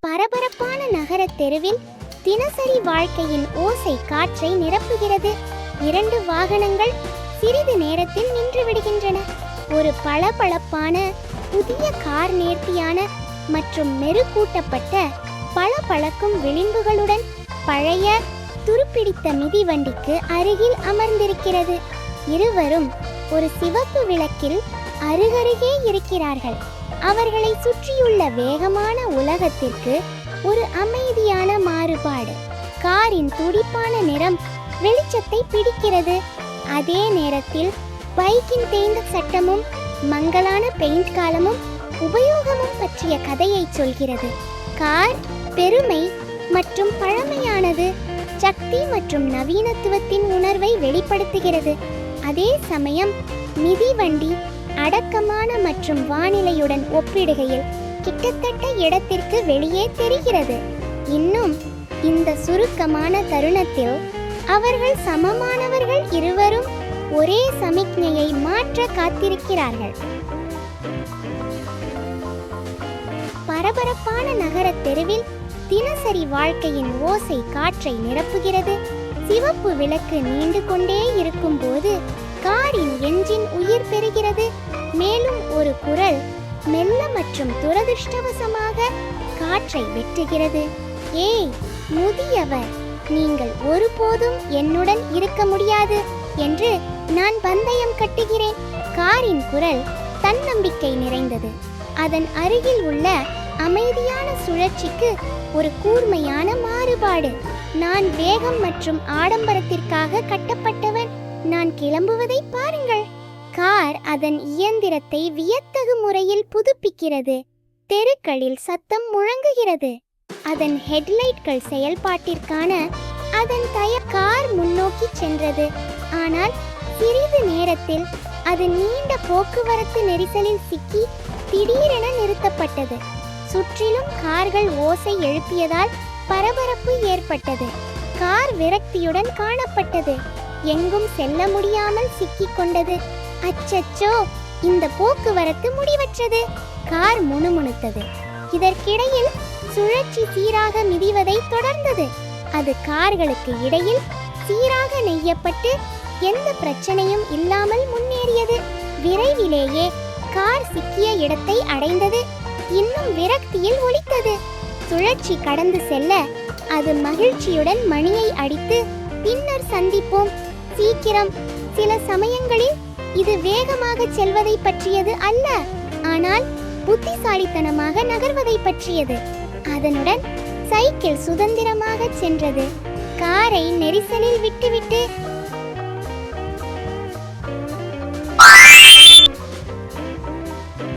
பரபரப்பான நகர தெருவில் தினசரி வாழ்க்கையின் ஓசை காற்றை நிரப்புகிறது. இரண்டு வாகனங்கள் சிறிது நேரத்தில் நின்று விடுகின்றன. ஒரு பளபளப்பான புதிய கார் நேர்த்தியான மற்றும் மெருகூட்டப்பட்ட பளபளக்கும் விளிம்புகளுடன் பழைய துருப்பிடித்த மிதிவண்டிக்கு அருகில் அமர்ந்திருக்கிறது. இருவரும் ஒரு சிவப்பு விளக்கில் அருகருகே இருக்கிறார்கள். அவர்களை சுற்றியுள்ள வேகமான உலகத்திற்கு ஒரு அமைதியான மாறுபாடு. காரின் துடிப்பான நிறம் வெளிச்சத்தை பிடிக்கிறது. அதே நேரத்தில் பைக்கின் தேய்ந்த சட்டமும் மங்கலான பெயிண்ட் காலமும் உபயோகமும் பற்றிய கதையை சொல்கிறது. கார் பெருமை மற்றும் பழமையானது சக்தி மற்றும் நவீனத்துவத்தின் உணர்வை வெளிப்படுத்துகிறது. அதே சமயம் மிதிவண்டி அடக்கமான மற்றும் வானிலையுடன் ஒப்பிடுகையில் கிட்டத்தட்ட இடத்திற்கு வெளியே தெரிகிறது. இன்னும் இந்த சுருக்கமான தருணத்தில் அவர்கள் சமமானவர்கள் இருவரும் ஒரே சமிக்ஞையை மாற்ற காத்திருக்கிறார்கள். பரபரப்பான நகரத் தெருவில் தினசரி வாழ்க்கையின் ஓசை காற்றை நிரப்புகிறது. சிவப்பு விளக்கு நீண்டு கொண்டே இருக்கும்போது காரின் எஞ்சின் உயிர் பெறுகிறது. மேலும் ஒரு குரல் மெல்ல மற்றும் துரதிருஷ்டவசமாக காற்றை வெட்டுகிறது. ஏய் முதியவர் நீங்கள் ஒருபோதும் என்னுடன் இருக்க முடியாது என்று நான் பந்தயம் கட்டுகிறேன். காரின் குரல் தன்னம்பிக்கை நிறைந்தது. அதன் அருகில் உள்ள அமைதியான சுழற்சிக்கு ஒரு கூர்மையான மாறுபாடு. நான் வேகம் மற்றும் ஆடம்பரத்திற்காக கட்டப்பட்டவன். நான் கிளம்புவதை பாருங்கள். கார் அதன் இயந்திரத்தை வியத்தகு முறையில் புதுப்பிக்கிறது. தெருக்களில் சத்தம் முழங்குகிறது. அதன் ஹெட்லைட்கள் செயல்பாட்டிற்கான அதன் தய கார் முன்னோக்கி சென்றது. ஆனால் சிறிது நேரத்தில் அது நீண்ட போக்குவரத்து நெரிசலில் சிக்கி திடீரென நிறுத்தப்பட்டது. சுற்றிலும் கார்கள் ஓசை எழுப்பியதால் பரபரப்பு ஏற்பட்டது. கார் விரக்தியுடன் காணப்பட்டது. எங்கும் செல்ல முடியாமல் சிக்கிக் கொண்டது. அச்சச்சோ! இந்த போக்குவரத்து முடிவற்றது. கார் முணுமுணுத்தது. இதற்கிடையில் சுழற்சி சீராக மிதிவதை தொடர்ந்தது. அது கார்களுக்கு இடையில் சீராக நெய்யப்பட்டு எந்த பிரச்சனையும் இல்லாமல் முன்னேறியது. விரைவிலேயே கார் சிக்கிய இடத்தை அடைந்தது. இன்னும் விரக்தியில் ஒலித்தது. சுழற்சி கடந்து செல்ல அது மகிழ்ச்சியுடன் மணியை அடித்து பின்னர் சந்திப்போம். சீக்கிரம். சில சமயங்களில் இது வேகமாக செல்வதை பற்றியது அல்ல. ஆனால் புத்திசாலித்தனமாக நகர்வதை பற்றியது. அதனுடன் சைக்கிள் சுதந்திரமாக சென்றது. காரை நெரிசலில் விட்டுவிட்டு